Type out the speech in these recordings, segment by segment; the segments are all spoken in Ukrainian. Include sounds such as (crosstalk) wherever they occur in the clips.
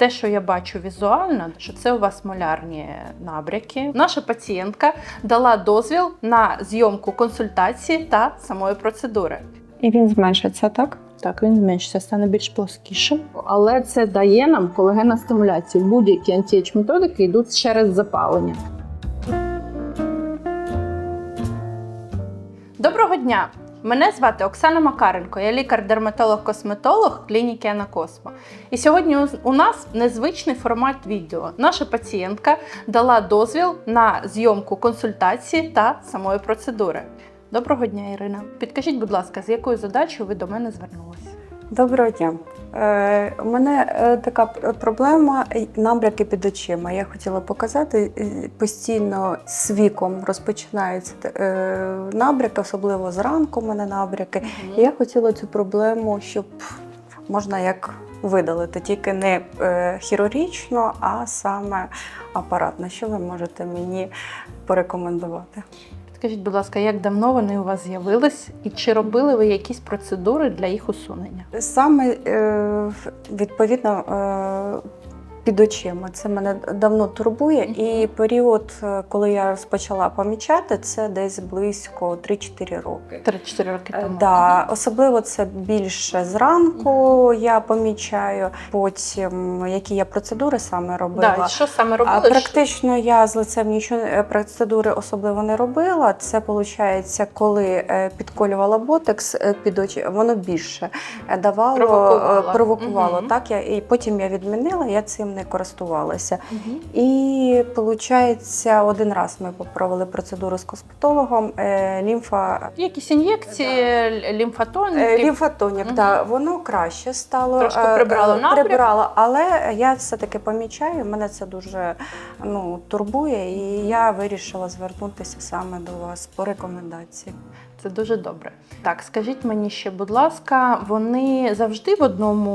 Те, що я бачу візуально, що це у вас молярні набряки. Наша пацієнтка дала дозвіл на зйомку консультації та самої процедури. І він зменшиться, так? Так, він зменшиться, стане більш плоскішим. Але це дає нам колагенна стимуляцію. Будь-які антієч методики йдуть через запалення. Доброго дня! Мене звати Оксана Макаренко, я лікар-дерматолог-косметолог клініки Анакосмо. І сьогодні у- нас незвичний формат відео. Наша пацієнтка дала дозвіл на зйомку консультації та самої процедури. Доброго дня, Ірина. Підкажіть, будь ласка, з якою задачею ви до мене звернулися? Доброго дня. Е, у мене е, така проблема набряки під очима. Я хотіла показати постійно з віком розпочинаються е, набряки, особливо зранку у мене набряки. І я хотіла цю проблему, щоб можна як видалити, тільки не хірургічно, а саме апаратно. Що ви можете мені порекомендувати? Скажіть, будь ласка, як давно вони у вас з'явились і чи робили ви якісь процедури для їх усунення? Саме е, відповідно е, під очима. Це мене давно турбує. І період, е, коли я розпочала помічати, це десь близько 3-4 роки. 3-4 роки Е, тому. Да, особливо це більше зранку я помічаю. Потім які я процедури саме робила. Да, що саме робили? А практично я з лицем нічого е, процедури особливо не робила. Це виходить, коли підколювала ботекс під очі, воно більше давало, Провокувало. провокувало. Мгм. Так я і потім я відмінила, я цим не користувалася. Мгм. І виходить, один раз ми провели процедуру з косметологом. е, Лімфа Якісь ін'єкції, Е, лімфатоніки. Лімфатонік, Мгм. да, воно краще стало. Трошки е, прибрало е, напрям. прибрало, але я все-таки помічаю, мене це дуже ну, турбує, і я вирішила звернутися саме до вас по рекомендації. Це дуже добре. Так, скажіть мені ще, будь ласка, вони завжди в одному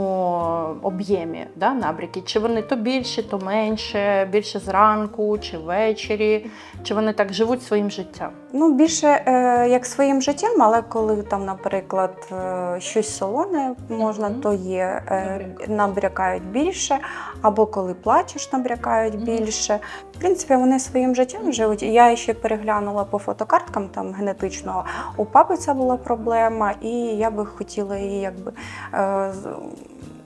об'ємі да, набряки? Чи вони то більше, то менше, більше зранку, чи ввечері, чи вони так живуть своїм життям? Ну, більше е, як своїм життям, але коли там, наприклад, е, щось солоне можна, Мгм. то є е, Набрякають. більше, або коли плачеш, набрякають Мгм. більше. В принципі, вони своїм життям живуть. Я ще переглянула по фотокарткам там генетичного. У папи це була проблема, і я би хотіла її якби.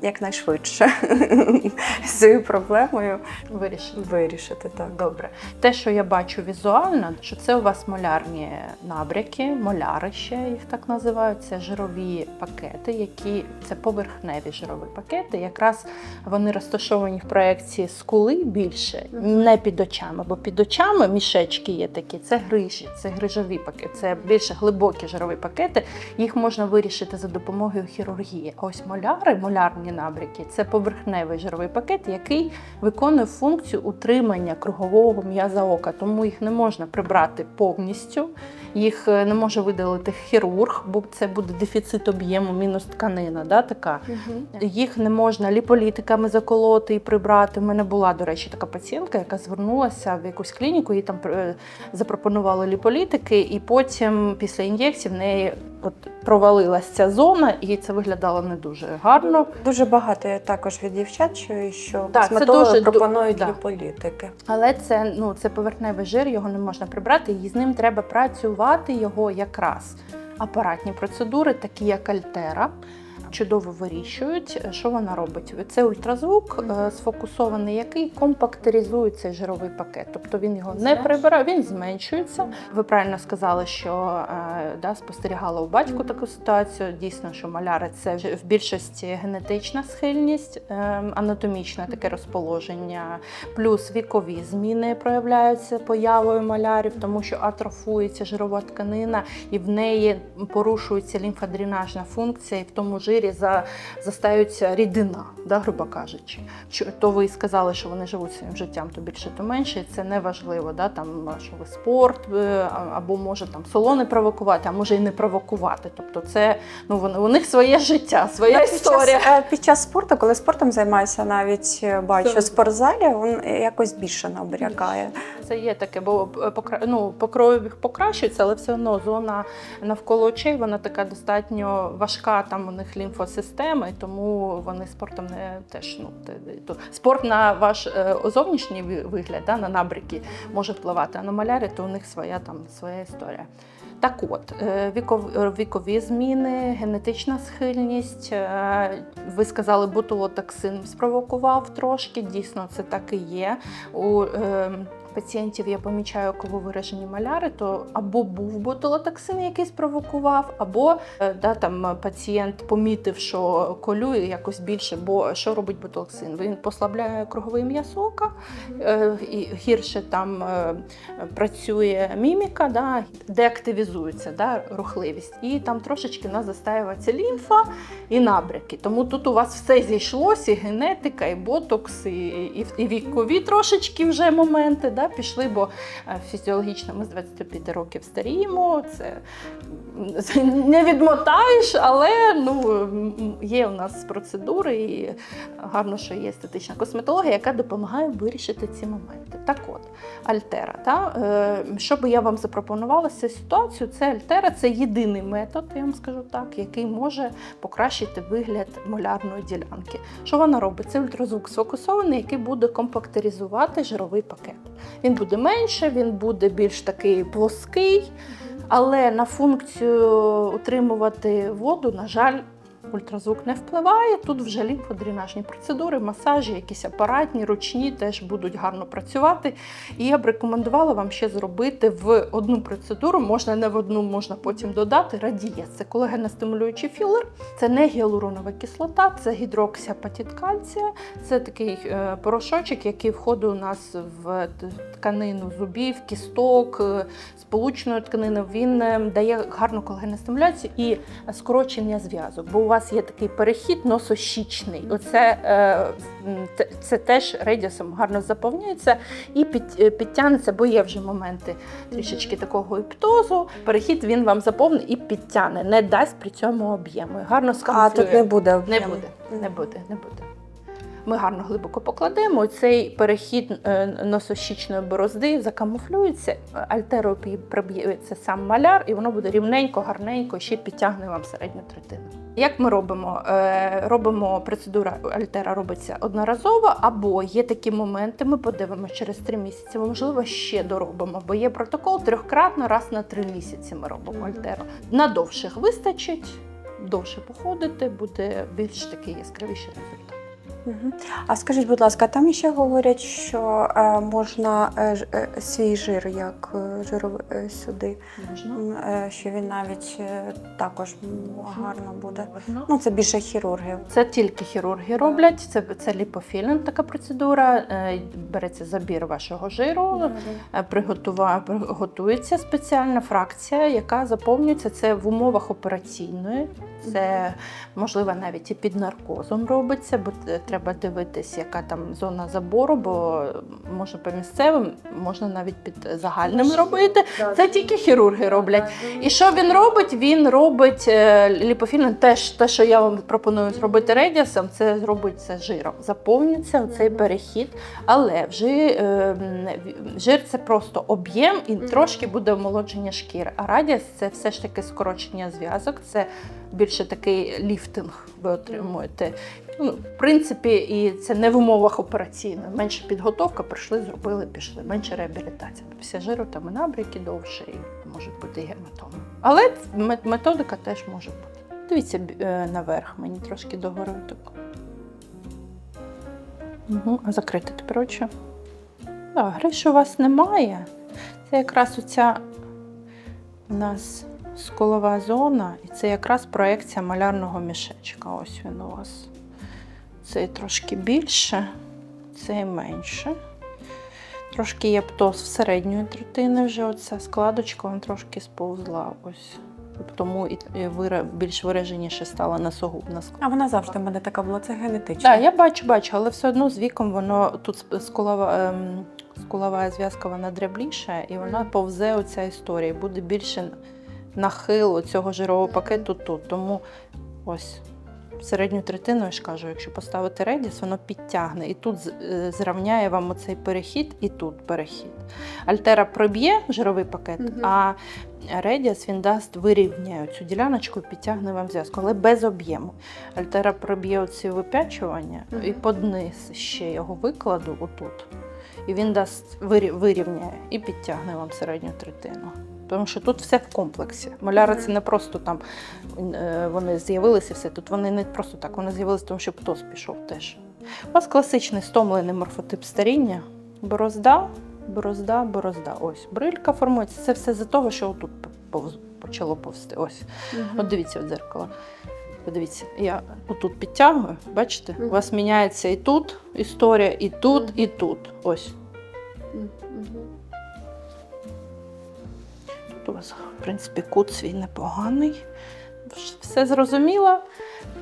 Якнайшвидше (laughs) з цією проблемою Вирішили. вирішити так. Добре. Те, що я бачу візуально, що це у вас молярні набряки, моляри ще їх так називають. Це жирові пакети, які це поверхневі жирові пакети. Якраз вони розташовані в проекції скули більше, не під очами, бо під очами мішечки є такі. Це грижі, це грижові пакети, це більше глибокі жирові пакети. Їх можна вирішити за допомогою хірургії. А ось моляри, молярні набряки це поверхневий жировий пакет, який виконує функцію утримання кругового м'яза ока, тому їх не можна прибрати повністю. Їх е, не може видалити хірург, бо це буде дефіцит об'єму, мінус тканина. Да, така. Їх не можна ліполітиками заколоти і прибрати. У мене була, до речі, така пацієнтка, яка звернулася в якусь клініку, їй там е, запропонували ліполітики, і потім після ін'єкцій в неї от провалилася ця зона, і це виглядало не дуже гарно. Дуже багато я також від дівчат чую, що Так, це косметологи дуже пропонують да. ліполітики. Але це ну це поверхневий жир, його не можна прибрати, і з ним треба працювати його якраз. Апаратні процедури, такі як Альтера, чудово вирішують. Що вона робить? Це ультразвук е, сфокусований, який компактеризує цей жировий пакет. Тобто він його не прибирає, він зменшується. Ви правильно сказали, що е, да, спостерігала у батьку таку ситуацію. Дійсно, що маляри це в більшості генетична схильність, е, анатомічне таке розположення, плюс вікові зміни проявляються появою малярів, тому що атрофується жирова тканина, і в неї порушується лімфодренажна функція, і в тому жирі за, застаються рідина, да, грубо кажучи. То ви сказали, що вони живуть своїм життям, то більше, то менше. Це не важливо, да, там, що ви спорт, е, або може там солоне провокувати, а може і не провокувати. Тобто, це ну, вони, у них своє життя, своя Ну, під. Час, е, під час спорту, коли спортом займаюся, навіть е, бачу в спортзалі, він якось більше набрякає. Це є таке, бо е, ну, покрові покращується, але все одно зона навколо очей вона така достатньо важка. Там у них лімфосистема, і тому вони спортом не теж ну то спорт на ваш е, зовнішній вигляд, да, на набряки може впливати. А на малярі то у них своя там своя історія. Так от, е, вікові зміни, генетична схильність. Ви сказали, ботулотоксин спровокував трошки. Дійсно, це так і є. У е, пацієнтів я помічаю, коли виражені маляри, то або був ботулотоксин, який спровокував, або е, да, там пацієнт помітив, що колює якось більше, бо що робить ботулотоксин? Він послабляє круговий м'ясока, е, і гірше там е, працює міміка, да, деактивізується да, рухливість. І там трошечки у нас застаюється лімфа і набряки. Тому тут у вас все зійшлося, і генетика, і ботокс, і, і, і вікові трошечки вже моменти да, пішли, бо е, фізіологічно ми з 25 років старіємо. Це не відмотаєш, але ну, є у нас процедури, і гарно, що є естетична косметологія, яка допомагає вирішити ці моменти. Так от, Альтера. Та? Е, Що би я вам запропонувала з цією ситуацією, це Альтера це єдиний метод, я вам скажу так, який може покращити вигляд молярної ділянки. Що вона робить? Це ультразвук сфокусований, який буде компактеризувати жировий пакет. Він буде менше, він буде більш такий плоский, але на функцію утримувати воду, на жаль, ультразвук не впливає. Тут вже лімфодренажні процедури, масажі, якісь апаратні, ручні теж будуть гарно працювати. І я б рекомендувала вам ще зробити в одну процедуру, можна не в одну, можна потім додати радієс. Це колагеностимулюючий філер, це не гіалуронова кислота, це гідроксіапатит кальція. Це такий е, порошочок, який входить у нас в тканину зубів, кісток, е, сполучної тканини. Він е, дає гарну колагеностимуляцію і скорочення зв'язок. Бо у вас є такий перехід носощічний. Оце е, це теж радіусом гарно заповнюється і під, підтягнеться, бо є вже моменти трішечки такого іпτозу. Перехід він вам заповнить і підтягне, не дасть при цьому об'єму. Гарно А тут не буде. Не буде, не буде, не буде. Ми гарно глибоко покладемо. Цей перехід е, носощічної борозди закамуфлюється, альтерою пі- приб'ється сам маляр, і воно буде рівненько, гарненько, ще підтягне вам середню третину. Як ми робимо? Е, Робимо процедура альтера робиться одноразово, або є такі моменти, ми подивимося через три місяці, можливо, ще доробимо, бо є протокол трьохкратно, раз на три місяці ми робимо альтеру. На довших вистачить, довше походити, буде більш такий яскравіший результат. А скажіть, будь ласка, там ще говорять, що е, можна е, е, свій жир як жировий сюди, Можна. що він навіть також гарно буде. Можна. Ну, це більше хірургів. Це тільки хірурги роблять. Це, це ліпофілінг, така процедура. Береться забір вашого жиру, приготува, готується спеціальна фракція, яка заповнюється це в умовах операційної. Це можливо навіть і під наркозом робиться, бо треба дивитись, яка там зона забору, бо можна по місцевим, можна навіть під загальним робити. Це тільки хірурги роблять. І що він робить? Він робить е, теж те, що я вам пропоную зробити редіасом, це зробить це жиром. Заповнюється цей перехід, але вже е, жир це просто об'єм і трошки буде омолодження шкіри. А радіас це все ж таки скорочення зв'язок, це більше такий ліфтинг ви отримуєте. Ну, в принципі, і це не в умовах операційної. Менше підготовка, прийшли, зробили, пішли. Менше реабілітація. Після жиру там і набряки довше, і можуть бути гематоми. Але методика теж може бути. Дивіться е, наверх, мені трошки догори так. Угу. А закрити тепер очі. Так, у вас немає. Це якраз оця у нас скулова зона, і це якраз проекція малярного мішечка. Ось він у вас. Цей трошки більше, цей менше. Трошки є птоз в середньої третини вже оця складочка, вона трошки сповзла. Ось. Тому і більш вираженіше стала носогубна складка. А вона завжди в мене така була, це генетично. Так, я бачу, бачу, але все одно з віком воно тут скулова, ем, скулова зв'язка вона дрябліша, і вона повзе оця історія. Буде більше нахил цього жирового пакету тут. Тому ось Середню третину, я ж кажу, якщо поставити редіс, воно підтягне. І тут е, зрівняє вам оцей перехід, і тут перехід. Альтера проб'є жировий пакет, Мгм. а редіс він дасть вирівняє цю діляночку і підтягне вам зв'язку, але без об'єму. Альтера проб'є оці вип'ячування Мгм. і під низ ще його викладу отут. І він дасть вирівняє і підтягне вам середню третину. Тому що тут все в комплексі. Моляри це не просто там е, вони з'явилися все. Тут вони не просто так, вони з'явилися, тому що птоз пішов теж. У вас класичний стомлений морфотип старіння, борозда, борозда, борозда. Ось брилька формується. Це все за того, що отут почало повсти. Ось. От дивіться в дзеркало. Подивіться, я отут підтягую, бачите? У вас міняється і тут історія, і тут, і тут. Ось. Тут у вас, в принципі, кут свій непоганий. Все зрозуміло.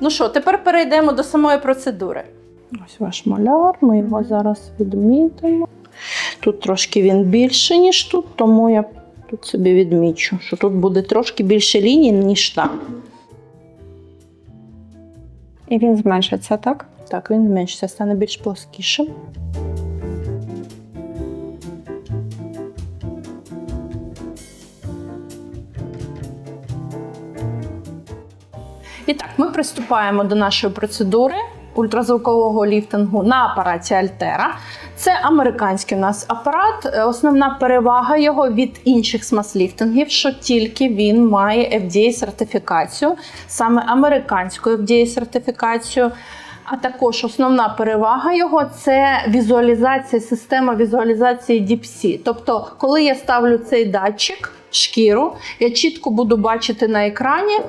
Ну що, тепер перейдемо до самої процедури. Ось ваш маляр, ми його зараз відмітимо. Тут трошки він більше, ніж тут, тому я тут собі відмічу, що тут буде трошки більше ліній, ніж там. І він зменшиться, так? Так, він зменшиться, стане більш плоскішим. І так, ми приступаємо до нашої процедури ультразвукового ліфтингу на апараті Альтера. Це американський у нас апарат. Е, Основна перевага його від інших смаз-ліфтингів, що тільки він має FDA-сертифікацію, саме американську FDA-сертифікацію. А також основна перевага його це візуалізація, система візуалізації DeepC. Тобто, коли я ставлю цей датчик, шкіру, я чітко буду бачити на екрані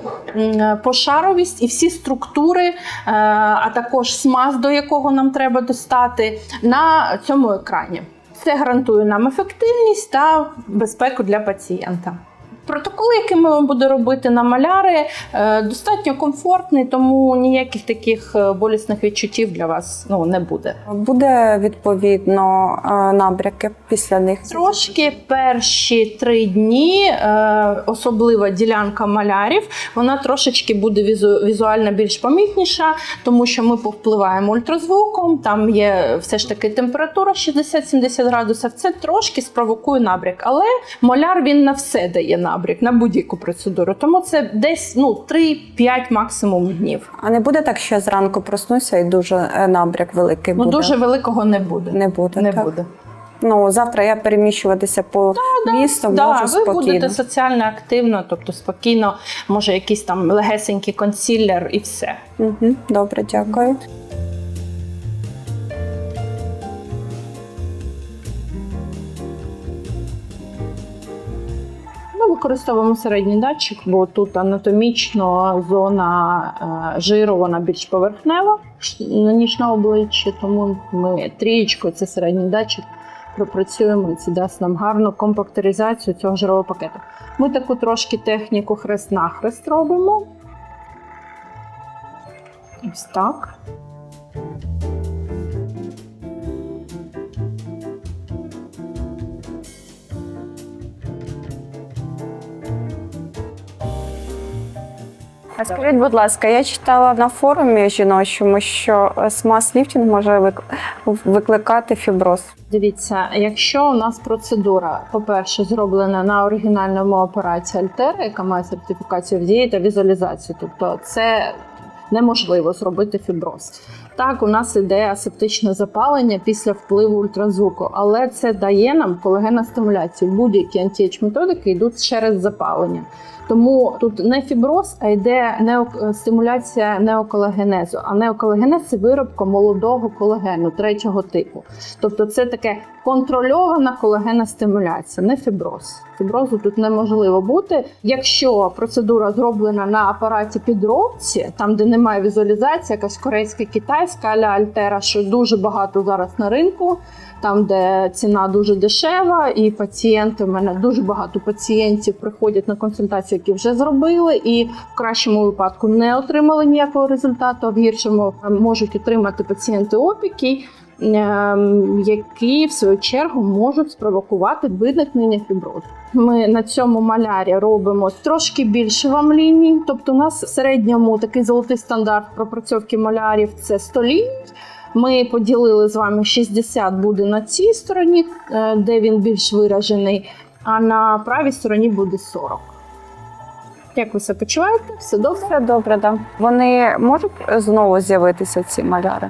пошаровість і всі структури, е, а також смаз, до якого нам треба достати, на цьому екрані. Це гарантує нам ефективність та безпеку для пацієнта. Протокол, який ми будемо робити на маляри, е, достатньо комфортний, тому ніяких таких е, болісних відчуттів для вас ну, не буде. Буде відповідно е, набряки після них. Трошки перші три дні, особлива ділянка малярів, вона трошечки буде візуально більш помітніша, тому що ми повпливаємо ультразвуком, там є все ж таки температура 60-70 градусів. Це трошки спровокує набряк, але моляр він на все дає набряк, на будь-яку процедуру. Тому це десь ну, 3-5 максимум днів. А не буде так, що я зранку проснуся і дуже е, набряк великий Ну буде? дуже великого не буде. не буде. Не так? буде. Ну завтра я переміщуватися по місту Да, можу ви спокійно. будете соціально активно, тобто спокійно, може якийсь там легесенький консілер і все. Угу, добре, дякую. Використовуємо середній датчик, бо тут анатомічно зона е, жиру вона більш поверхнева, ніж на обличчі, тому ми трієчкою, це середній датчик, пропрацюємо і це дасть нам гарну компактеризацію цього жирового пакету. Ми таку трошки техніку хрест-нахрест робимо. Ось так. А скажіть, будь ласка, я читала на форумі жіночому, що смаз-ліфтинг може викликати фіброз. Дивіться, якщо у нас процедура, по-перше, зроблена на оригінальному апараті Альтера, яка має сертифікацію в дії та візуалізацію, тобто це неможливо зробити фіброз. Так, у нас іде асептичне запалення після впливу ультразвуку, але це дає нам колагенна стимуляцію. Будь-які антієч методики йдуть через запалення. Тому тут не фіброз, а йде нео- стимуляція неоколагенезу. А неоколагенез це виробка молодого колагену третього типу. Тобто це таке контрольована колагенна стимуляція, не фіброз. Фіброзу тут неможливо бути. Якщо процедура зроблена на апараті підробці, там де немає візуалізації, якась корейська китайська аля Альтера, що дуже багато зараз на ринку. Там, де ціна дуже дешева, і пацієнти, у мене дуже багато пацієнтів приходять на консультацію, які вже зробили, і в кращому випадку не отримали ніякого результату, а в гіршому можуть отримати пацієнти опіки. ем, які в свою чергу можуть спровокувати виникнення фіброзу. Ми на цьому малярі робимо трошки більше вам ліній. Тобто, у нас в середньому такий золотий стандарт пропрацьовки малярів це 100 ліній. Ми поділили з вами 60 буде на цій стороні, е, де він більш виражений, а на правій стороні буде 40. Як ви себе почуваєте? Все добре? Все добре, да. Вони можуть знову з'явитися ці маляри?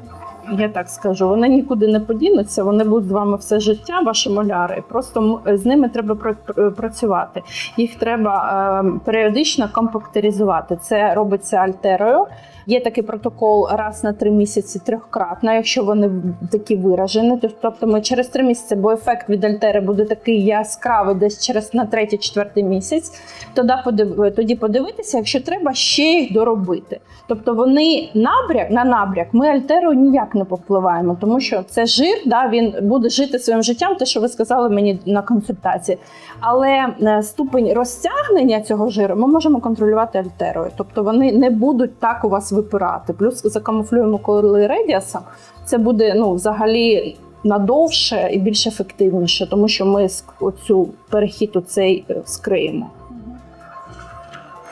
Я так скажу, вони нікуди не подінуться, вони будуть з вами все життя, ваші маляри. Просто з ними треба пра- працювати. Їх треба е, періодично компактеризувати. Це робиться альтерою. Є такий протокол раз на три місяці трьохкратно, якщо вони такі виражені. Тобто ми через три місяці, бо ефект від альтери буде такий яскравий, десь через на третій, четвертий місяць. Тоді подив... тоді подивитися, якщо треба ще їх доробити. Тобто вони набряк на набряк ми альтерою ніяк не повпливаємо, тому що це жир, да, він буде жити своїм життям, те, що ви сказали мені на консультації. Але е, ступень розтягнення цього жиру ми можемо контролювати альтерою. Тобто вони не будуть так у вас випирати. Плюс закамуфлюємо коли редіаса. це буде ну, взагалі. Надовше і більш ефективніше, тому що ми оцю перехід у цей е, скриємо.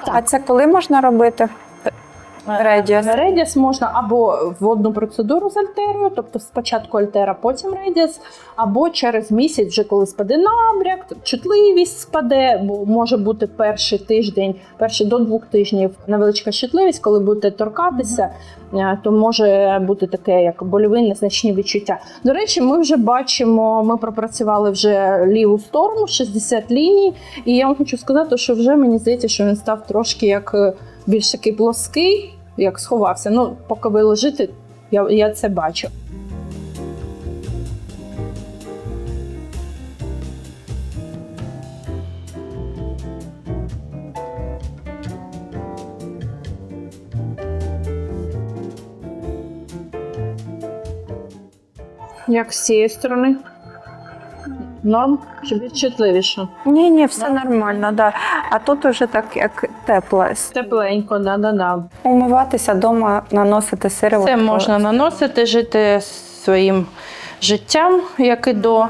А це коли можна робити? Радіас. Редіас можна або в одну процедуру з альтерою, тобто спочатку альтера, потім редіас, або через місяць, вже коли спаде набряк, чутливість спаде, бо може бути перший тиждень, перші до двох тижнів невеличка чутливість, коли будете торкатися, е, то може бути таке, як больові незначні відчуття. До речі, ми вже бачимо, ми пропрацювали вже ліву сторону, 60 ліній, і я вам хочу сказати, що вже мені здається, що він став трошки як е, більш такий плоский, як сховався. Ну, поки ви лежите, я, я це бачу. Як з цієї сторони? Норм чи більш чутливіше? Ні, ні, все нормально, да. А тут уже так як тепло. Тепленько, да-да-да. Умиватися вдома, наносити сироп. Це можна наносити, жити своїм життям, як і до.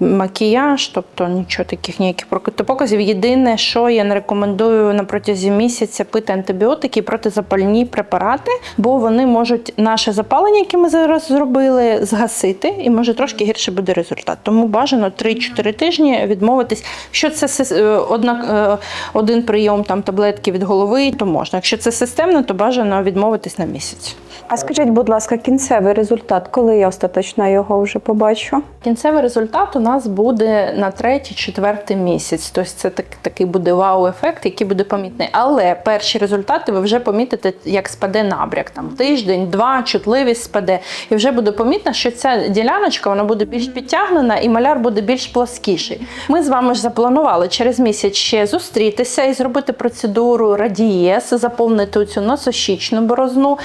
Макіяж, тобто нічого таких ніяких протипоказів. Єдине, що я не рекомендую на протязі місяця пити антибіотики і протизапальні препарати, бо вони можуть наше запалення, яке ми зараз зробили, згасити, і може трошки гірше буде результат. Тому бажано 3-4 тижні відмовитись. Якщо це е, одна, е, один прийом там таблетки від голови, то можна. Якщо це системно, то бажано відмовитись на місяць. А скажіть, будь ласка, кінцевий результат, коли я остаточно його вже побачу? Кінцевий результат у нас буде на третій, четвертий місяць. Тобто це так, такий буде вау-ефект, який буде помітний. Але перші результати ви вже помітите, як спаде набряк. Там тиждень, два, чутливість спаде. І вже буде помітно, що ця діляночка вона буде більш підтягнена і маляр буде більш плоскіший. Ми з вами ж запланували через місяць ще зустрітися і зробити процедуру радієс, заповнити цю носощічну борозну.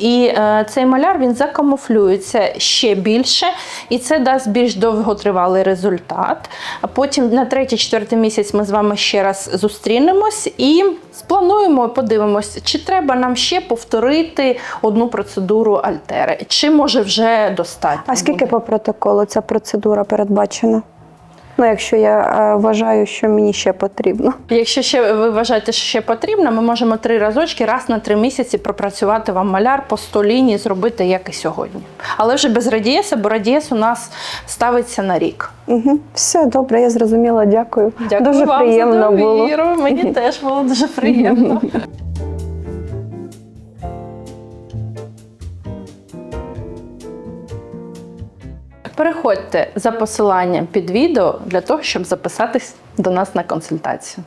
І е, цей маляр він закамуфлюється ще більше, і це дасть більш довготривалий результат. А потім на третій-четвертий місяць ми з вами ще раз зустрінемось і сплануємо, подивимось, чи треба нам ще повторити одну процедуру альтери, чи може вже достатньо. А скільки буде. по протоколу ця процедура передбачена? Ну, якщо я е, вважаю, що мені ще потрібно. Якщо ще ви вважаєте, що ще потрібно, ми можемо три разочки, раз на три місяці пропрацювати вам маляр по 100 ліній, зробити як і сьогодні. Але вже без радієса, бо радієс у нас ставиться на рік. Угу. Все добре, я зрозуміла, дякую. Дякую дуже вам приємно за було. Мені теж було дуже приємно. (laughs) Переходьте за посиланням під відео для того, щоб записатись до нас на консультацію.